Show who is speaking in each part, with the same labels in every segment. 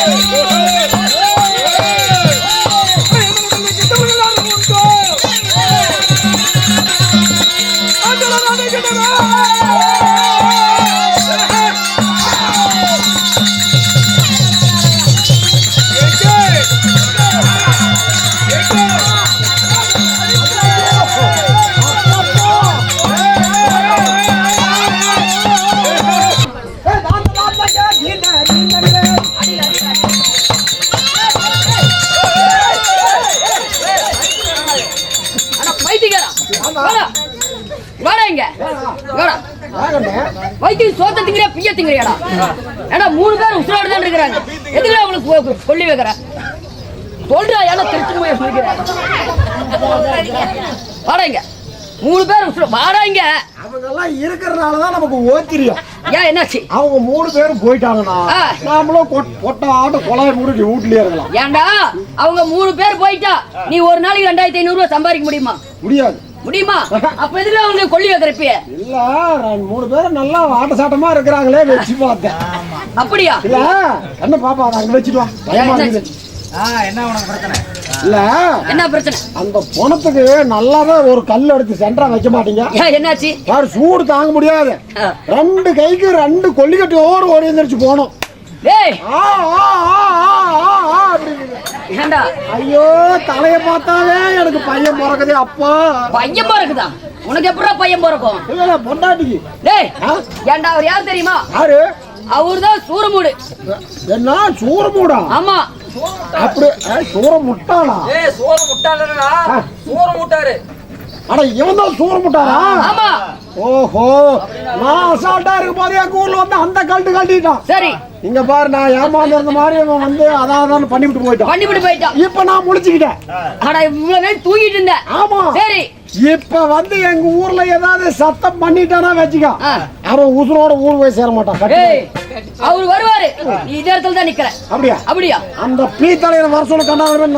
Speaker 1: அட வாடா இங்க. வாடா. வைத்தியம் சோத்த திங்கிறியா பிய திங்கிறியாடா? ஏடா மூணு பேர் உசுரோடு தான் இருக்கிறாங்க. எதுக்குடா அவங்களுக்கு கொல்லி வைக்கிற? சொல்றா ஏன்னா திருச்சி போய் சொல்லிக்கிற? வாடா இங்க. மூணு பேர் உசுர வாடா இங்க.
Speaker 2: அவங்க எல்லாம் இருக்கிறதுனால தான் நமக்கு ஓத்திரியம்.
Speaker 1: ஏன் என்னாச்சு?
Speaker 2: அவங்க மூணு பேரும் போயிட்டாங்கன்னா. நாமளும் கொட்- கொட்ட ஆட்டு கொலையை மூடி வீட்லயே இருக்கலாம்.
Speaker 1: ஏன்டா அவங்க மூணு பேர் போயிட்டா நீ ஒரு நாளைக்கு ரெண்டாயிரத்தி ஐநூறு ரூபாய் சம்பாதிக்க முடியுமா?
Speaker 2: முடியாது.
Speaker 1: முடியுமா? அப்ப எதுல அவங்களுக்கு கொல்லி வைக்கிறப்பிய
Speaker 2: இல்ல நான் மூணு பேரும் நல்லா ஆட்ட சாட்டமா இருக்கிறாங்களே வச்சு பார்த்தேன்.
Speaker 1: அப்படியா?
Speaker 2: இல்ல என்ன பாப்பா அங்க வச்சுட்டு வா. பயமா? இருக்குது.
Speaker 3: என்ன உனக்கு பிரச்சனை?
Speaker 2: இல்ல
Speaker 1: என்ன பிரச்சனை?
Speaker 2: அந்த பணத்துக்கு நல்லாவே ஒரு கல் எடுத்து சென்டரா வைக்க மாட்டீங்க.
Speaker 1: ஏன் என்னாச்சு?
Speaker 2: யாரு சூடு தாங்க முடியாது. ரெண்டு கைக்கு ரெண்டு கொல்லிக்கட்டையோடு ஓடி எந்திரிச்சு போகணும்.
Speaker 1: டேய்
Speaker 2: ஆ, ஆ, ஆ, ஆ, ஆ.
Speaker 1: ஏன்டா
Speaker 2: ஐயோ தலைய பார்த்தாலே எனக்கு பையன் பிறக்குதே அப்பா.
Speaker 1: பையன் பிறக்குதா? உனக்கு எப்படா பையன் பிறக்கும்?
Speaker 2: இல்ல பொண்டாட்டிக்கு.
Speaker 1: டேய்
Speaker 2: ஆ?
Speaker 1: ஏன்டா அவர் யார் தெரியுமா?
Speaker 2: யாரு?
Speaker 1: அவர்தான் சூரமூடு.
Speaker 2: என்ன சூரமூடா?
Speaker 1: ஆமா.
Speaker 2: அப்படி ஆ, சூர முட்டாளா
Speaker 3: ஏய் சோற முட்டாளடா
Speaker 2: ஆ.
Speaker 3: சோற முட்டாரு
Speaker 2: அட இவன் தான் சூர முட்டாளா
Speaker 1: ஆமா.
Speaker 2: ஓஹோ நான் அசால்ட்டா இருக்கும் போதே ஊர்ல வந்து அந்த கழட்டு கழட்டிட்டான்.
Speaker 1: சரி.
Speaker 2: இங்க பாரு நான் ஏமாந்திருந்த மாதிரி இவன் வந்து அதான் பண்ணிவிட்டு போயிட்டான்.
Speaker 1: பண்ணிவிட்டு போயிட்டான்.
Speaker 2: இப்ப நான் முழிச்சுக்கிட்டேன்
Speaker 1: அட இவ்வளவு நேரம் தூங்கிட்டு இருந்த
Speaker 2: ஆமா.
Speaker 1: சரி.
Speaker 2: இப்ப வந்து எங்க ஊர்ல ஏதாவது சத்தம் பண்ணிட்டானா வச்சுக்க. அவன் உசுரோட ஊர் போய் சேர மாட்டான்.
Speaker 1: அவர் வருவாரு. நீ இதே இடத்துல தான் நிக்கிற
Speaker 2: அப்படியா?
Speaker 1: அப்படியா?
Speaker 2: அந்த பீ தலையில வர சொல்ல கண்டாவே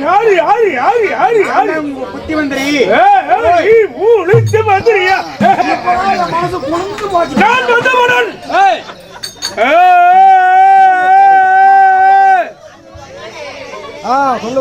Speaker 4: யாரு யாரு யாரு யாரு? யாரு
Speaker 2: புத்தி மந்திரி.
Speaker 4: ஊழித்து மந்திரியா? நான் வந்தவனன்.
Speaker 2: ஆ சொல்லு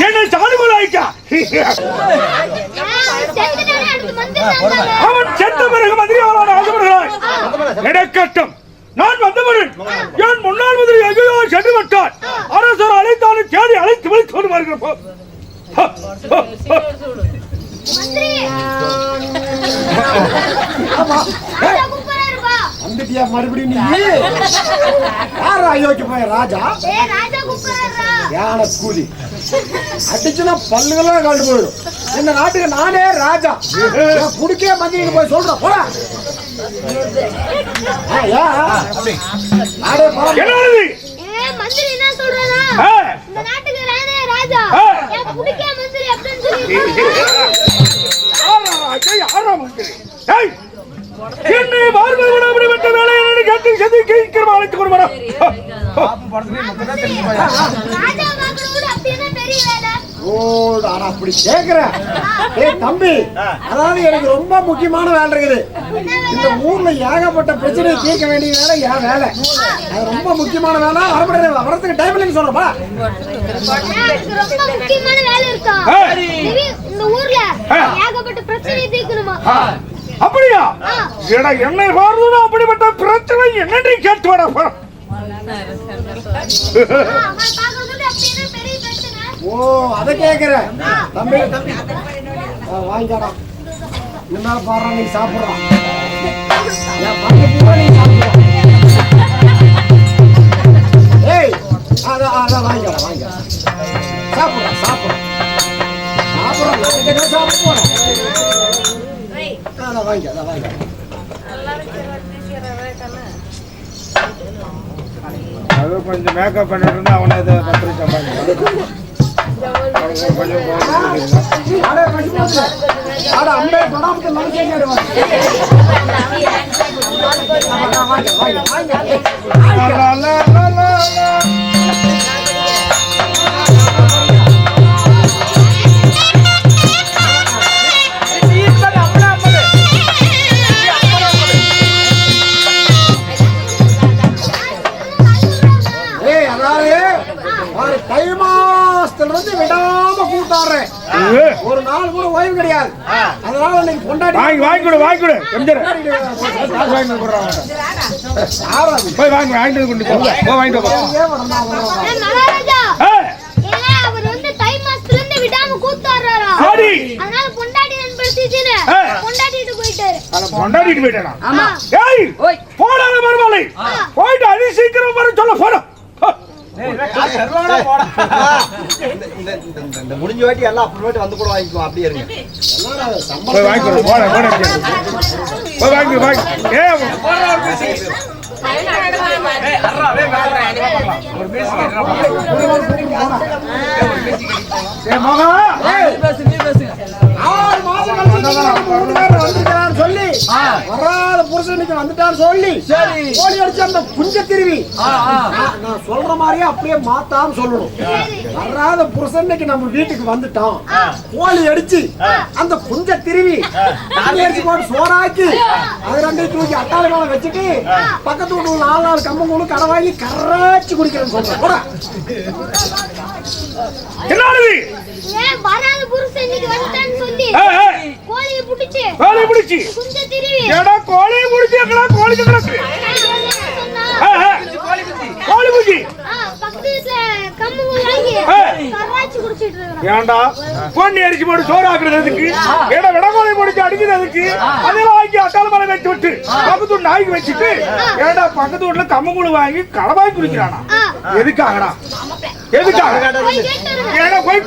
Speaker 4: என்னை
Speaker 5: மந்திரி நாங்க
Speaker 4: அவன் செத்த பிறகு மந்திரி அவரோட ஆசைப்படுகிறாய் நடக்கட்டும் நான் வந்தவரன். என் முன்னாள் மந்திரி எங்கேயோ சென்று விட்டார் அரசர் அழைத்தாலும் தேடி அழைத்து விழித்து கொண்டு
Speaker 2: ஆமா.
Speaker 5: கூப்பிடுறாருப்பா
Speaker 2: வந்துட்டியா மறுபடியும் நீ? யாரா அயோக்கிய போய் ராஜா?
Speaker 5: ஏய் ராஜா கூப்பிடுறாரா
Speaker 2: யானை கூலி. அடிச்சுனா பல்லுகளாம் கண்டு போயிடும். இந்த நாட்டுக்கு நானே ராஜா. நான் குடிக்கே மந்திரிக்கு போய் சொல்றேன். போடா? நாடே.
Speaker 4: என்னது
Speaker 5: ஏய் மந்திரி என்ன சொல்றாரா
Speaker 4: ஆ,
Speaker 5: இந்த நாட்டுக்கு நானே ராஜா
Speaker 4: ஆ.
Speaker 5: என் புடிக்க மந்திரி அப்படின்னு சொல்லி
Speaker 4: யாரா ராஜா, யாரா மந்திரி? ஏய், என்னை பார்வை விட அப்படிப்பட்ட வேலை என்னை கேட்டு செது கேட்கிற அழைத்து கொண்டு வரா
Speaker 5: ராஜா பார்க்கறது அப்படி
Speaker 2: கேக்குறேன். ஏய் தம்பி அதாவது எனக்கு ரொம்ப முக்கியமான வேலை இருக்குது. இந்த ஊர்ல ஏகப்பட்ட பிரச்சனையை தீர்க்க வேண்டிய வேலை என் வேலை. அது ரொம்ப முக்கியமான வேலை. வரப்பட வரத்துக்கு டைம் இல்லைன்னு சொல்றப்பா
Speaker 5: எனக்கு ரொம்ப முக்கியமான வேலை இருக்கா?
Speaker 4: ஆ.
Speaker 5: திடீர் இந்த ஊர்ல. ஏகப்பட்ட பிரச்சனையை தீர்க்கணுமா?
Speaker 4: அப்படியா? என்னை அப்படிப்பட்ட பிரச்சனை என்னென்று கேட்டு வர போறோம்
Speaker 5: ஆ, அவன் பார்க்கறது அப்படி என்ன பெரிய பிரச்சனை
Speaker 2: ஓ அதை கேக்குறேன். தம்பி தம்பி ஆ, வாங்கிக்கடா இனிமேல் பாடுறா நீ சாப்பிடுறான் என் பூரா நீ சாப்பிடுற? ஏய் அதான் அதான் வாங்கிக்கடா வாங்கிக்கடா சாப்பிடுறா சாப்பிடுறா. சாப்பிடுறா நான் சாப்பிட போறேன். அதான் வாங்கிக்க அதான்
Speaker 4: அது கொஞ்சம் மேக்கப் பண்ணிட்டு இருந்தா அவனை இதை பத்திரி சம்பாதிக்கலாம்
Speaker 2: அடே ஒரு நாள் கூட ஓய்வு கிடையாது. அதனால இன்னைக்கு கொண்டாடி
Speaker 4: வாங்கி வாங்கி கொடு வாங்கி கொடு. எம்ஜர் காசு வாங்கி கொடுறாங்க போய் வாங்கி வாங்கிட்டு கொண்டு போ. போ வாங்கிட்டு போ.
Speaker 5: மகாராஜா. அவர் வந்து தை மாசத்துல இருந்து விடாம கூத்தாடுறாரா?
Speaker 4: சாரி.
Speaker 5: அதனால பொண்டாட்டி நண்படுத்திச்சுன்னு
Speaker 4: ஆ.
Speaker 5: பொண்டாட்டிட்டு போயிட்டாரு.
Speaker 4: அதை கொண்டாடிட்டு போயிட்டேனா?
Speaker 1: ஆமா.
Speaker 4: ஏய்!
Speaker 1: ஓய்.
Speaker 4: போடாத மறுமலை. போயிட்டு அதி சீக்கிரம் வர சொல்ல போட.
Speaker 6: இந்த முடிஞ்ச வாட்டி எல்லாம் அப்புறமேட்டு வந்து கூட வாங்கிக்குவோம் அப்படியே இருங்க.
Speaker 4: போய் வாங்கி கொடு போட போட. போய் வாங்கி வாங்கி ஏ ஏ மகா
Speaker 2: ஆறு மாசம் கழிச்சு வராத புருஷன் இன்னைக்கு வந்துட்டான்னு சொல்லி. கோழி அடிச்சு அந்த குஞ்ச திருவி. நான் சொல்ற மாதிரியே அப்படியே மாத்தாம சொல்லணும். வராத புருஷன் இன்னைக்கு நம்ம வீட்டுக்கு வந்துட்டான். கோழி அடிச்சு அந்த குஞ்ச திருவி அடிச்சு போட்டு சோறாக்கி அது ரெண்டையும் தூக்கி அட்டாளி மேல வச்சுட்டு பக்கத்து வீட்டுல நாலு நாலு கம்பங்களும் கடை வாங்கி கராச்சி குடிக்கிறேன்னு சொல்றேன்.
Speaker 4: என்னது
Speaker 5: ஏன் வராத புருஷன் இன்னைக்கு வந்துட்டான்னு சொல்லி. கோழியை புடிச்சு.
Speaker 4: கோழி பிடிச்சி.
Speaker 5: குஞ்ச திருவி.
Speaker 4: ஏடா கோழி பிடிச்சி எங்கடா கோழி கிடக்கு? கோழி பிடிச்சி
Speaker 5: பக்கத்து வீட்டுல கம்பு வாங்கி. கராச்சி குடிச்சிட்டு இருக்கிறான்.
Speaker 4: ஏன்டா? பொண்ணி அடிச்சு போட்டு சோறு ஆக்குறது எதுக்கு? ஏடா விடகோலை முடிச்சு அடிக்கிறது எதுக்கு? அதெல்லாம் வாங்கி அட்டால மலை வச்சு விட்டு பக்கத்து நாய்க்கு வச்சுட்டு ஏடா பக்கத்து வீட்டுல கம்மங்கூழ் வாங்கி கடவாய் குடிக்கிறானா. எதுக்காகடா? எதுக்காக
Speaker 5: போய் கேட்டு வருங்க.
Speaker 4: ஏடா போய்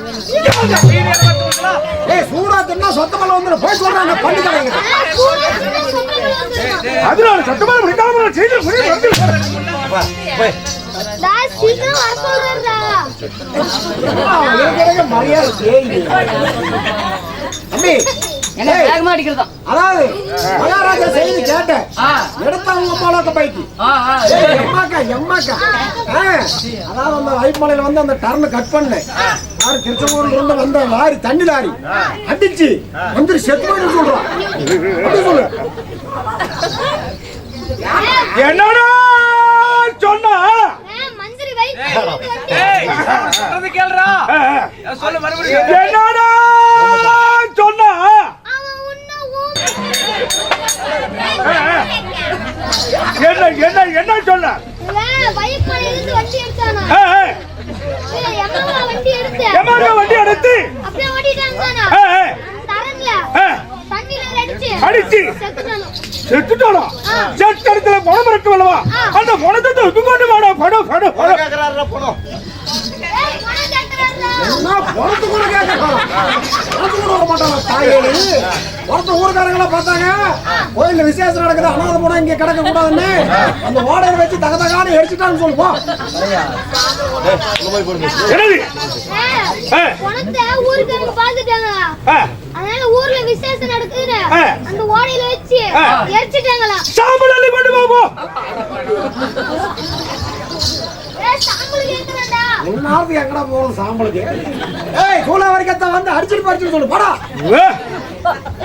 Speaker 2: ஏய் சூடா தின்னா சொத்தமல்ல வந்துடும் போய் சொல்றாங்க பண்ணி கடைங்க.
Speaker 4: அதனால முடிக்காம வந்து
Speaker 6: போய்
Speaker 5: டா, சீக்கிரம் வர.
Speaker 2: இருக்கிறவங்க மரியாதை
Speaker 1: வேகமா
Speaker 2: அதாவது மகாராஜா செய்தி கேட்டேன். எடுத்தவங்க அம்மாவோட பைக்கு
Speaker 1: ஆ ஆ.
Speaker 2: ஏய், எம்மாக்கா எம்மாக்கா. அதாவது அந்த ஐப்பமலையில வந்து அந்த டர்ன் கட் பண்ணேன். யாரு திருச்செங்கோடுல இருந்து வந்த லாரி தண்ணி லாரி அடிச்சு வந்து செத்து போயிட்டு சொல்றான் அப்படி சொல்லு.
Speaker 4: என்னடா சொன்னா?
Speaker 3: கேளுடா. சொல்லு மறுபடியும்.
Speaker 4: என்னடா சொன்னா? என்ன என்ன என்ன சொல்ல
Speaker 5: வண்டி எடுத்து? அடிச்சு.
Speaker 4: அடிச்சு.
Speaker 5: செத்துட்டானோ?
Speaker 4: செத்துட்டாளா
Speaker 5: ஆ.
Speaker 4: செத்தடத்துல பணம் இருக்கு அல்லவா. அந்த பணத்தை தூக்கி கொண்டு வாடா. பணம் பணம் பணம்
Speaker 2: பொறுத்து கூட கூட வர மாட்டாங்க தாயேடு ஒருத்த ஊருக்காரங்கள பார்த்தாங்க? கோயில்ல விசேஷம் நடக்குது அனாதை போனா இங்க கிடக்க கூடாதுன்னு அந்த ஓடையை வச்சு தக தகான்னு எரிச்சுட்டான்னு சொல்லுவோம்
Speaker 5: அதனால ஊர்ல விசேஷம் நடக்குதுன்னு
Speaker 4: ஆ.
Speaker 5: அந்த ஓடையில வச்சு. எரிச்சிட்டாங்களா?
Speaker 4: சாம்பல் அள்ளி கொண்டு வா போ.
Speaker 5: ஏய்
Speaker 2: இந்நேரத்துக்கு எங்கடா போகணும் சாம்பலுக்கு? ஏய் சூழ வரைக்கும் வந்து அடிச்சுட்டு பறிச்சுட்டு சொல்லு போடா.
Speaker 4: ஏய்,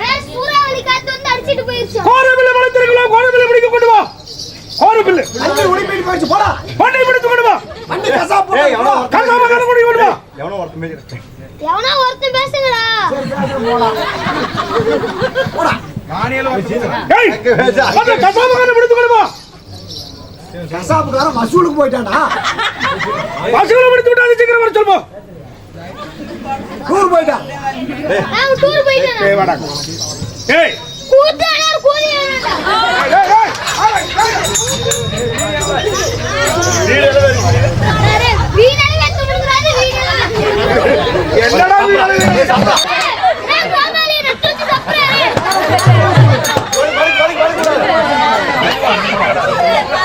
Speaker 5: ஏய் சூறாவளி காத்து வந்து அடிச்சிட்டு போயிருச்சு.
Speaker 4: கோரபில்லு வளர்த்திருக்கலாம் கோரபில்லு பிடிக்க கொண்டு வா. கோரபில்லு
Speaker 2: அஞ்சு உடிப்பிட்டு போயிடுச்சு போடா.
Speaker 4: பண்ணை பிடித்து கொண்டு வா.
Speaker 2: வண்டி கசாப்பு
Speaker 6: ஏய், எவ்வளோ?
Speaker 4: கசாம கதை கொண்டு கொண்டு வா.
Speaker 6: எவனோ ஒருத்தன் மேய்க்கிறான்.
Speaker 5: எவனா ஒருத்தன் பேசுங்கடா.
Speaker 4: ஏய் அந்த கசாம கதை பிடித்து கொண்டு வா.
Speaker 2: கசாப்புக்காரன் வசூலுக்கு போயிட்டான்டா.
Speaker 4: பசுகளை பிடித்து விட்டு சீக்கிரம் வர சொல்லுவோம்
Speaker 2: டூர் போயிட்டான்.
Speaker 5: டூர் போயிட்டேன்?
Speaker 4: ஏய்
Speaker 5: கூத்தானா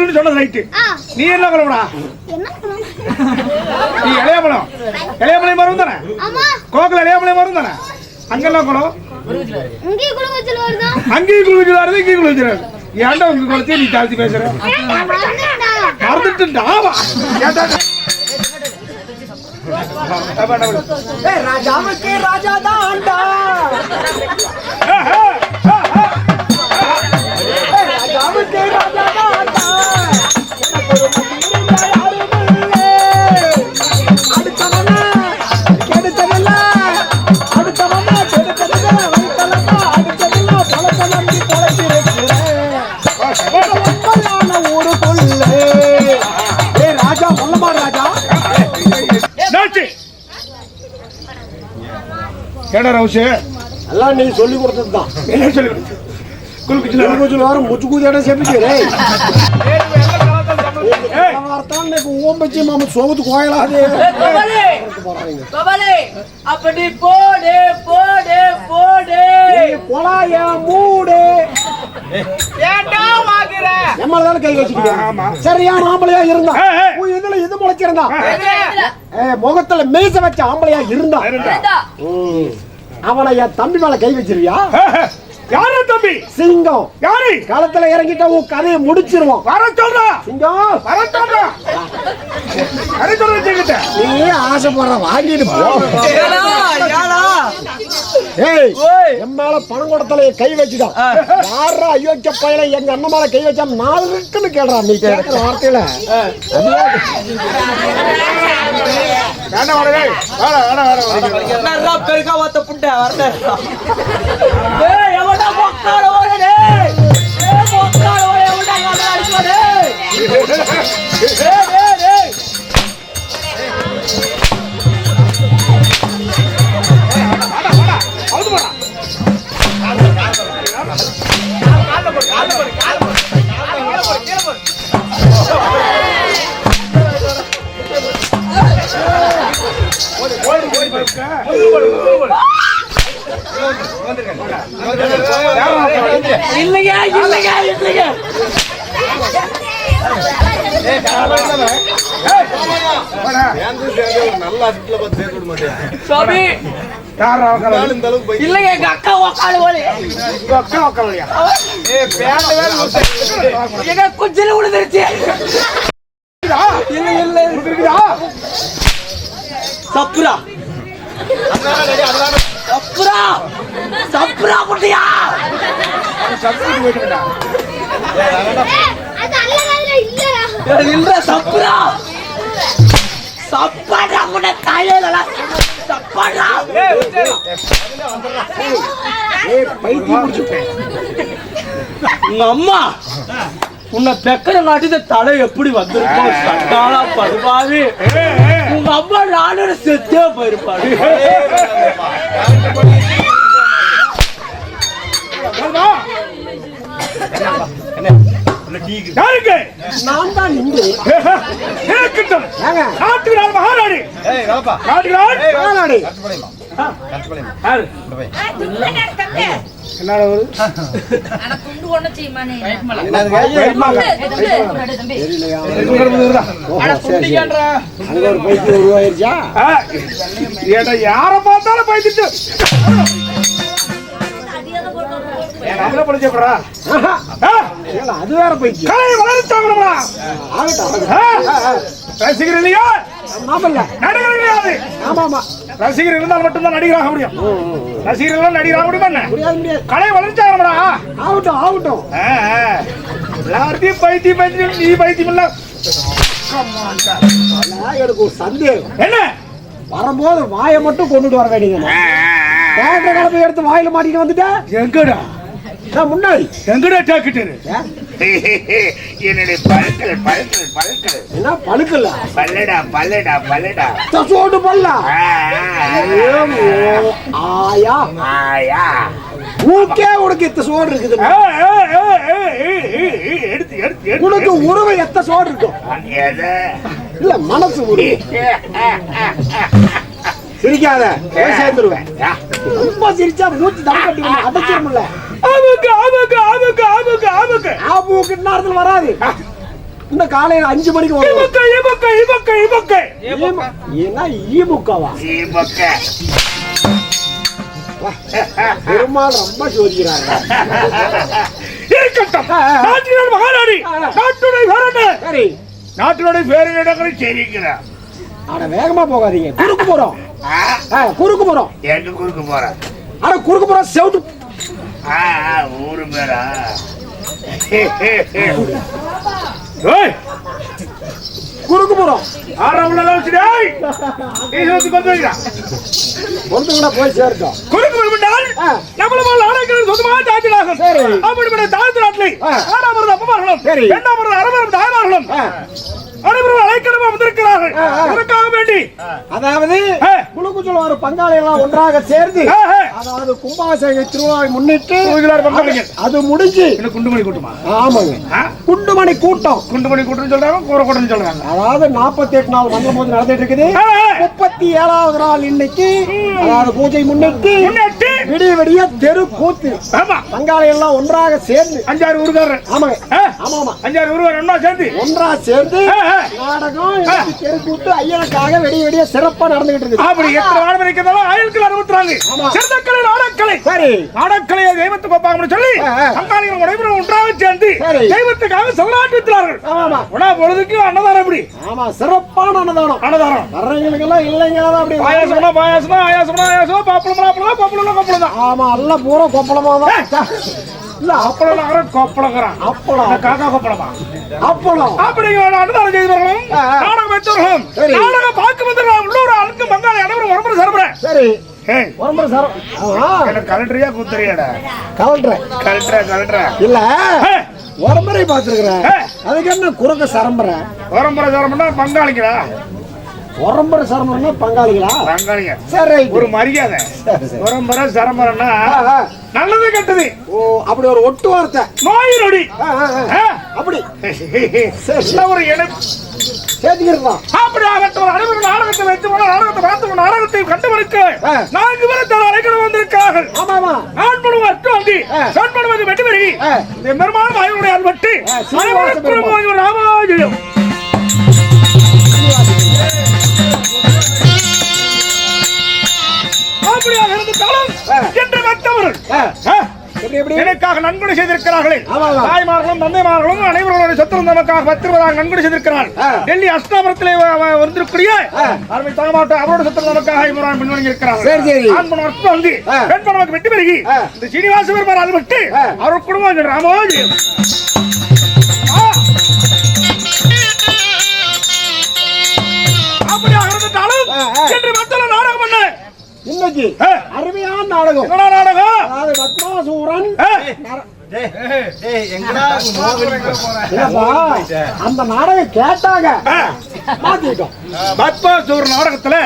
Speaker 4: முச்சுலுன்னு சொன்னது ரைட்டு நீ என்ன பண்ணா
Speaker 5: என்ன பண்ணணும்?
Speaker 4: நீ இளையமலம் இளையமலை மரம் தானே
Speaker 5: ஆமா.
Speaker 4: கோக்கல இளையமலை மரம் தானே அங்கெல்லாம் குளம்.
Speaker 5: வருதா?
Speaker 4: அங்கேயும் குளிச்சு வருது இங்கேயும் குளிச்சு ஏன்டா உங்க குளத்தையும் நீ தாழ்த்தி பேசுற. மறந்துட்டு? ஆமா. ஏன்டா?
Speaker 2: ராஜாவுக்கு ராஜா. தான்டா
Speaker 4: ஏடா ரவுசு.
Speaker 2: எல்லாம் நீ சொல்லி கொடுத்தது தான்
Speaker 4: என்ன சொல்லி குலுக்குச்சிலு
Speaker 2: கொஞ்சம் நேரம் முச்சு கூதியாட மாமா சோகத்து கோயலாது
Speaker 3: கபாலி கபாலி அப்படி போடு போடு போடு.
Speaker 2: கொலாய மூடு? கை வச்சுக்கிட்டு
Speaker 4: ஆமா.
Speaker 2: சரியான ஆம்பளையா இருந்தா? இதுல இது முளைச்சிருந்தா? முகத்துல மீச வச்ச ஆம்பளையா இருந்தா. அவனை என் தம்பி மேல கை வச்சிருவியா.
Speaker 4: யாரு தம்பி?
Speaker 2: சிங்கம்.
Speaker 4: யாரு?
Speaker 2: களத்துல இறங்கிட்டா உன் கதையை முடிச்சிருவோம்.
Speaker 4: வர சொல்றா.
Speaker 2: சிங்கம்.
Speaker 4: வர சொல்றா.
Speaker 2: நீ ஆசைப்படுற வாங்கிட்டு
Speaker 3: ஏடா.
Speaker 2: ஏய் என் மேல பணம் கொடுத்தல கை வச்சுட்டான் யாரா அயோக்கிய பையல? எங்க அண்ணன் மேல கை வச்சா நாலு இருக்குன்னு கேடுறான் நீ கேட்கிற வார்த்தையில.
Speaker 3: பெருக்கா வாத்த புட்ட வரல சாமி
Speaker 4: யார் உக்கால
Speaker 3: எங்க அக்கா உக்கால போல.
Speaker 4: அக்கா உக்காலையா
Speaker 6: ஏய் பேண்ட் வேற லூசு.
Speaker 3: எங்க குச்சில விழுந்துருச்சு இல்ல இல்ல.
Speaker 4: இருக்குதா
Speaker 3: சப்புரா. சப்புரா. சப்புரா குட்டியா.
Speaker 4: சப்ஜெக்ட் போயிட்டுடா
Speaker 3: இல்ல சப்புரா. சப்பாடா கூட தலையில உங்க அம்மா உன்னை பெக்கர காட்டி தலை எப்படி வந்திருக்கோம் சட்டாளா படுபாவி உங்க அம்மா நானூறு செத்தே போயிருப்பாரு.
Speaker 4: யாருக்கு?
Speaker 2: நான் தான் நின்று
Speaker 4: இருக்கட்டும் மகாராணி.
Speaker 2: பைத்தியம் உருவாயிருச்சா?
Speaker 4: ஏடா யார பார்த்தாலும் பயந்துட்டு. நம்மள படிச்சப்படா
Speaker 2: அது வேற பைத்தியம்
Speaker 4: கலை வளர்த்தாங்கடா. ரசிகர் இல்லையா? நடிகர் கிடையாது.
Speaker 2: ஆமா ஆமா
Speaker 4: ரசிகர் இருந்தால் மட்டும்தான் நடிகராக முடியும். ரசிகர் எல்லாம் நடிகராக முடியுமா என்ன? கலை வளர்ச்சாங்கடா
Speaker 2: ஆகட்டும் ஆகட்டும்.
Speaker 4: எல்லாத்தையும் பைத்தியம் பைத்தியம் நீ பைத்தியம் இல்ல.
Speaker 2: எனக்கு ஒரு சந்தேகம்.
Speaker 4: என்ன?
Speaker 2: வரும்போது வாயை மட்டும் கொண்டுட்டு வர வேண்டியது எடுத்து வாயில மாட்டிட்டு வந்துட்டா?
Speaker 4: எங்கடா?
Speaker 2: முன்னாடி.
Speaker 4: எங்கடா டாக்கிட்டு
Speaker 2: ஏன்?
Speaker 7: என்னுடைய பல்கள் பல்கள் பல்கள்
Speaker 2: என்ன பழுக்கல
Speaker 7: பல்லடா பல்லடா பல்லடா.
Speaker 2: சோட்டு பல்லா? ஆயா.
Speaker 7: ஆயா.
Speaker 2: ஊக்கே உனக்கு எத்த சோடு இருக்குது.
Speaker 4: எடுத்து எடுத்து
Speaker 2: உனக்கு உறவு எத்த சோடு இருக்கும்? இல்ல மனசு உருவு சிரிக்காத. சேர்ந்துருவேன். ரொம்ப சிரிச்சா மூச்சு தம் கட்டி அடைச்சிருமில்ல
Speaker 4: ஆமுக்கு ஆமுக்கு ஆமுக்கு ஆமுக்கு ஆமுக்கு
Speaker 2: ஆபூக்கு நேரத்துல வராது. இந்த காலையில அஞ்சு மணிக்கு வரும்
Speaker 4: இமுக்கு இமுக்கு இமுக்கு இமுக்கு.
Speaker 2: ஏன்னா ஈமுக்கவா? பெருமாள் ரொம்ப சோதிக்கிறாங்க
Speaker 4: இருக்கட்டும். நாட்டினுடைய மகாராணி நாட்டுடைய பேரன
Speaker 2: சரி.
Speaker 4: நாட்டினுடைய பேரிடங்களை தெரிவிக்கிறார்.
Speaker 2: ஆனா வேகமா போகாதீங்க. குறுக்கு போறோம். குறுக்கு போறோம்.
Speaker 7: எங்க குறுக்க போற?
Speaker 2: ஆனா குறுக்கு போறோம் செவுட்டு
Speaker 7: ஊரு பேரா
Speaker 2: குறுக்கு போறோம்
Speaker 4: ஆறாம் உள்ள.
Speaker 2: பொறுத்து கூட போய் சேர்த்தோம்
Speaker 4: குறுக்கு விட்டால். நம்மள போல ஆணைகள் சொந்தமாக
Speaker 2: சரி.
Speaker 4: அப்படிப்பட்ட தாழ்த்து நாட்டில்
Speaker 2: ஆ.
Speaker 4: ஆறாமது அப்பமார்களும்
Speaker 2: சரி.
Speaker 4: இரண்டாமது அறமரும் தாய்மார்களும் அனைவரும் அழைக்கணுமா வந்திருக்கிறார்கள். இதற்காக வேண்டி
Speaker 2: அதாவது
Speaker 4: ஆ.
Speaker 2: குழுக்கு சொல்லுவார் பங்காளி எல்லாம் ஒன்றாக சேர்ந்து. அதாவது கும்பாபிஷேக திருவிழாவை முன்னிட்டு
Speaker 4: பங்காளிகள்.
Speaker 2: அது முடிஞ்சு
Speaker 4: குண்டுமணி கூட்டமா
Speaker 2: ஆமாங்க? குண்டுமணி கூட்டம்
Speaker 4: குண்டுமணி கூட்டம் சொல்றாங்க கூற கூட்டம் சொல்றாங்க
Speaker 2: அதாவது நாற்பத்தி எட்டு நாள் மண்டல பூஜை நடந்துட்டு இருக்குது. முப்பத்தி ஏழாவது நாள் இன்னைக்கு அதாவது பூஜை முன்னிட்டு விடிய விடிய தெரு கூத்து
Speaker 4: ஆமா
Speaker 2: பங்காளி எல்லாம் ஒன்றாக சேர்ந்து
Speaker 4: அஞ்சாறு ஊருக்காரர்
Speaker 2: ஆமாங்க? ஆமா ஆமா
Speaker 4: அஞ்சாறு ஊருக்காரர் ஒண்ணா சேர்ந்து
Speaker 2: ஒன்றா சேர்ந்து. நாடகம் இன்னைக்கு தெரு கூத்து ஐயனுக்காக விடிய விடிய சிறப்பா நடந்துகிட்டு இருக்குது.
Speaker 4: அப்படி எத்தனை வாழ இருக்கிறதாலும் ஆயுள்கள் அறுபத்தி
Speaker 2: ஆமா.
Speaker 4: சிறந்தக்கலை நாடக்கலை
Speaker 2: சரி.
Speaker 4: நாடக்கலையை தெய்வத்துக்கு ஒப்பாங்கன்னு சொல்லி. பங்காளிகள் உடைமுறை ஒன்றாக சேர்ந்து. தெய்வத்துக்காக சவராட்டுகிறார்கள்
Speaker 2: ஆமா. ஆமா
Speaker 4: உணா பொழுதுக்கு அன்னதானம் எப்படி?
Speaker 2: ஆமா சிறப்பான அன்னதானம்.
Speaker 4: அன்னதானம்.
Speaker 2: வர்றவங்களுக்கு எல்லாம் இல்லைங்க அப்படி.
Speaker 4: பாயாசம்னா பாயாசம் ஆயாசம்னா ஆயாசம் பாப்பளம் பாப்பளம் பாப்பளம் கொப்பளம் தான்
Speaker 2: ஆமா எல்லாம் பூரா கொப்பளமா தான் இல்ல
Speaker 4: அப்பளம் கொப்பளங்கிறான்.
Speaker 2: அப்பளம்.
Speaker 4: காக்கா கொப்பளமா?
Speaker 2: அப்பளம்.
Speaker 4: அப்படி அன்னதானம் செய்தவர்களும். நாடகம் வைத்தவர்களும்
Speaker 2: சரி.
Speaker 4: நாடகம் பார்க்க வந்தவர்கள் உள்ளூர் அழுக்கு பங்காளி அனைவரும் உடம்பு சரப்புறேன்
Speaker 2: சரி.
Speaker 4: ஏய்.
Speaker 2: உடம்பு சார் ஆமா
Speaker 4: எனக்கு கலெக்டரியா குத்துறியாடா
Speaker 2: கலண்டுறேன்
Speaker 4: கலெக்டரா கலெக்டரா?
Speaker 2: இல்ல. உடம்பரை பாத்துருக்கிறேன்
Speaker 4: ஆ.
Speaker 2: அதுக்கு என்ன குறுக்க சரம்பரை?
Speaker 4: உரம்பரை சரம்புனா பங்காளிங்களா?
Speaker 2: உடம்பரை சரம்பரைன்னா பங்காளிகளா?
Speaker 4: பங்காளிங்க.
Speaker 2: சரி
Speaker 4: ஒரு மரியாதை. உரம்பரை
Speaker 2: ஆ.
Speaker 4: நல்லது கெட்டது.
Speaker 2: ஓ அப்படி ஒரு ஒட்டு வார்த்தை.
Speaker 4: நோய் நொடி?
Speaker 2: அப்படி.
Speaker 4: ஒரு இடம்.
Speaker 2: சேர்த்துக்கிறதான்
Speaker 4: அப்படி ஆகட்டும் அனைவரும் நாடகத்தை வைத்து நாடகத்தை பார்த்து நாடகத்தை கண்டுபிடிக்க. நான்கு பேரை தர அழைக்கணும் வந்திருக்கிறார்கள்.
Speaker 2: ஆமா ஆமா.
Speaker 4: ஆண்படுவது அட்டுவந்தி
Speaker 2: ஆ.
Speaker 4: பெண்படுவது வெட்டுவெறி. பெருமாள் வாயுடைய அன்பட்டு
Speaker 2: ஆ,
Speaker 4: நன்கொடை செய்திருக்கிறார்களே. தாய்மார்களும் தந்தைமார்களும் நமக்காக பத்திருவதாக நன்கொடை செய்திருக்கிறார் டெல்லி அஸ்தாபுரத்திலே
Speaker 2: வந்திருக்கிற
Speaker 4: அருமை தகமாவட்ட அவரோட சொத்து நமக்காக இவரான் பின்வாங்கி வந்து பெண் பணம் வெட்டி பெருகி. இந்த குடும்பம்
Speaker 2: இன்னைக்கு. அருமையான நாடகம்.
Speaker 4: நாடகம்?
Speaker 2: அதாவது பத்மாசூரன். அந்த நாடகம் கேட்டாங்க.
Speaker 4: பத்மாசூர் நாடகத்துல.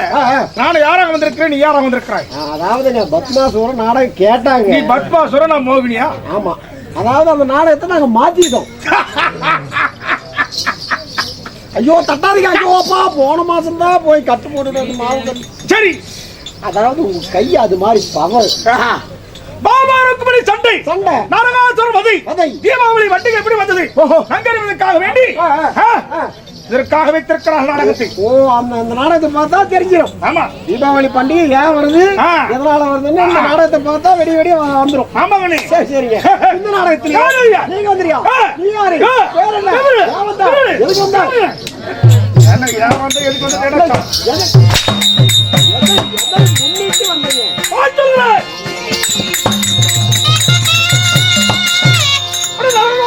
Speaker 4: நான் யாராக வந்திருக்கிறேன் நீ யாராக வந்திருக்கிறாய்?
Speaker 2: அதாவதுங்க பத்மாசூரன் நாடகம் கேட்டாங்க.
Speaker 4: நீ பத்மாசுரன் நான் மோகினியா?
Speaker 2: ஆமா. அதாவது அந்த நாடகத்தை நாங்க மாத்திட்டோம் ஐயோ தட்டாதீங்க ஐயோப்பா போன மாசம் தான் போய் கட்டு வந்து மாவு
Speaker 4: சரி.
Speaker 2: அதாவது உங்க கை அது மாதிரி பவர்
Speaker 4: பாபா ருக்குமணி சண்டை.
Speaker 2: சண்டை.
Speaker 4: நரகாசுரன் வதை.
Speaker 2: வதை.
Speaker 4: தீபாவளி வண்டிகை எப்படி வந்தது. நங்கரிவதற்காக வேண்டி?
Speaker 2: ஆ, ஆ,
Speaker 4: ஆ,
Speaker 2: ஆ.
Speaker 4: இதற்காக வைத்திருக்கிறார் நாடகத்தை.
Speaker 2: ஓ அந்த அந்த நாடகத்தை பார்த்தா தெரிஞ்சிடும்
Speaker 4: ஆமா.
Speaker 2: தீபாவளி பண்டிகை ஏன் வருது. எதனால வருதுன்னு இந்த நாடகத்தை பார்த்தா வெடி வெடி வ- வந்துரும்.
Speaker 4: ஆமா
Speaker 2: சரி சரிங்க. இந்த நாடகத்துல? நீங்க வந்துறியா. நீ யாரு. பேர் என்ன? வந்தா? எதுக்கு வந்து?
Speaker 4: எதுக்கு வந்து
Speaker 2: முன்னிட்டு வந்தீங்க
Speaker 4: சொல்லுங்க.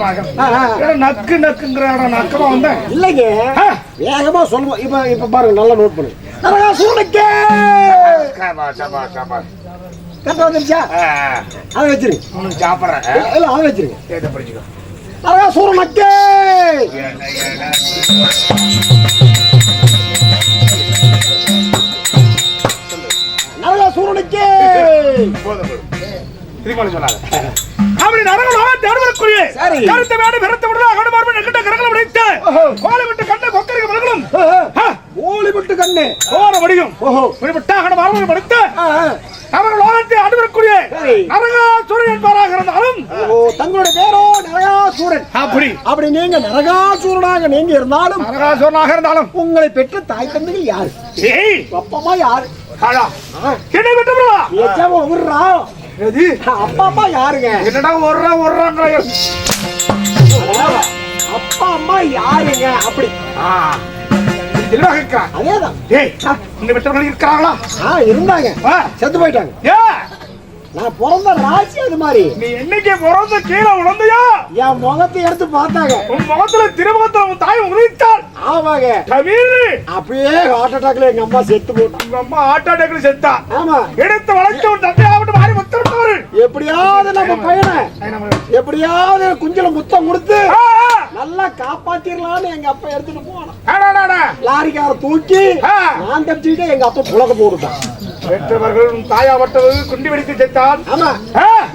Speaker 4: நாகம்
Speaker 2: ஆ, ஆ.
Speaker 4: ஏடா, நக்கு நக்குங்கிற நக்கமா வந்தேன்
Speaker 2: இல்லைங்க. வேகமா சொல்லுவோம். இப்ப இப்ப பாருங்க நல்லா நோட் பண்ணு. நரகா சூரனுக்கே!
Speaker 7: சபா சபா சபா.
Speaker 2: கரெக்டா வந்துருச்சா? அதை வச்சிருங்க
Speaker 7: சாப்பிட்றேன்.
Speaker 2: இல்ல அதை வச்சிருங்க
Speaker 7: படிச்சுக்கோ.
Speaker 2: நரகா சூரனுக்கே
Speaker 7: என்ன என்ன
Speaker 2: நரகா சூரனுக்கே
Speaker 4: போதும் போதும். இதுக்கு மேல சொல்லாத. அப்படி நரகலாக தேடுவதற்குரிய. கருத்தை வேண்டி பிறத்த விடுதா அகடமார்பு நெக்கிட்ட கரங்களை உடைத்து. கோலை விட்டு கண்ணை கொக்கரிக்க மலர்களும்
Speaker 2: ஓலி விட்டு கண்ணு
Speaker 4: கோர முடியும்
Speaker 2: ஓஹோ
Speaker 4: குறிப்பிட்ட அகடமார்பு படுத்து
Speaker 2: ஆ.
Speaker 4: நரகலோகத்தை அடுவதற்குரிய
Speaker 2: சரி.
Speaker 4: நரகாசுரன் என்பவராக இருந்தாலும்
Speaker 2: தங்களுடைய பேரோ நரகாசூரன்.
Speaker 4: அப்படி.
Speaker 2: அப்படி நீங்க நரகாசூரனாக நீங்க இருந்தாலும்
Speaker 4: நரகாசுரனாக இருந்தாலும்.
Speaker 2: உங்களை பெற்ற தாய் தந்தைகள் யாரு?
Speaker 4: ஏய்.
Speaker 2: அப்பா யாரு.
Speaker 4: என்னை
Speaker 2: ஏச்சாம விடுறா.
Speaker 4: எது?
Speaker 2: அப்பா அம்மா யாருங்க?
Speaker 4: என்னடா ஒர்றா ஒர்றாங்கிற
Speaker 2: அப்பா அம்மா யாருங்க? அப்படி.
Speaker 4: தெளிவாக இருக்கிறான்
Speaker 2: அதேதான்.
Speaker 4: ஏய் உன்னை விட்டவர்கள் இருக்கிறாங்களா?
Speaker 2: ஆ இருந்தாங்க. செத்து போயிட்டாங்க.
Speaker 4: ஏ
Speaker 2: நான் பிறந்த ராசி அது மாதிரி.
Speaker 4: நீ என்னைக்கு பிறந்த கீழே உணர்ந்தியா
Speaker 2: என் முகத்தை எடுத்து பார்த்தாங்க.
Speaker 4: உன் முகத்துல திருமுகத்துல உன் தாய் உதித்தாள்
Speaker 2: ஆமாங்க.
Speaker 4: கபீர்
Speaker 2: அப்பயே ஹார்ட் அட்டாக்ல எங்க அம்மா செத்து போட்டு.
Speaker 4: உங்க அம்மா ஆட்டோ டேக்கில் செத்தா?
Speaker 2: ஆமா.
Speaker 4: எடுத்து வளர்த்து உன் தந்தையாவிட்டு மாறி முத்தமிட்டவர்.
Speaker 2: எப்படியாவது நம்ம பையனை எப்படியாவது குஞ்சல முத்தம் கொடுத்து நல்லா காப்பாத்திரலாம்னு எங்க அப்பா எடுத்துட்டு போனோம் லாரிக்கார தூக்கி. நான் தப்பிச்சுக்கிட்டே எங்க அப்பா புலக போட்டுட்டான்.
Speaker 4: பெற்றவர்களும் தாயா மற்றவர்கள் குண்டி வெடித்து செத்தார்
Speaker 2: ஆமா.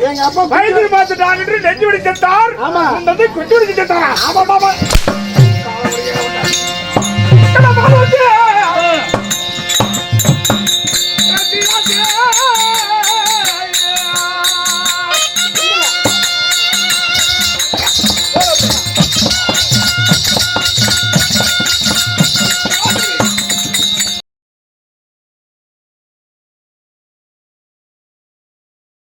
Speaker 2: எங்க அப்பா
Speaker 4: பயந்து பார்த்துட்டாங்க என்று நெஞ்சு வெடி செத்தார்
Speaker 2: ஆமா.
Speaker 4: வந்து குண்டி வெடித்து செத்தாரா
Speaker 2: ஆமா ஆமா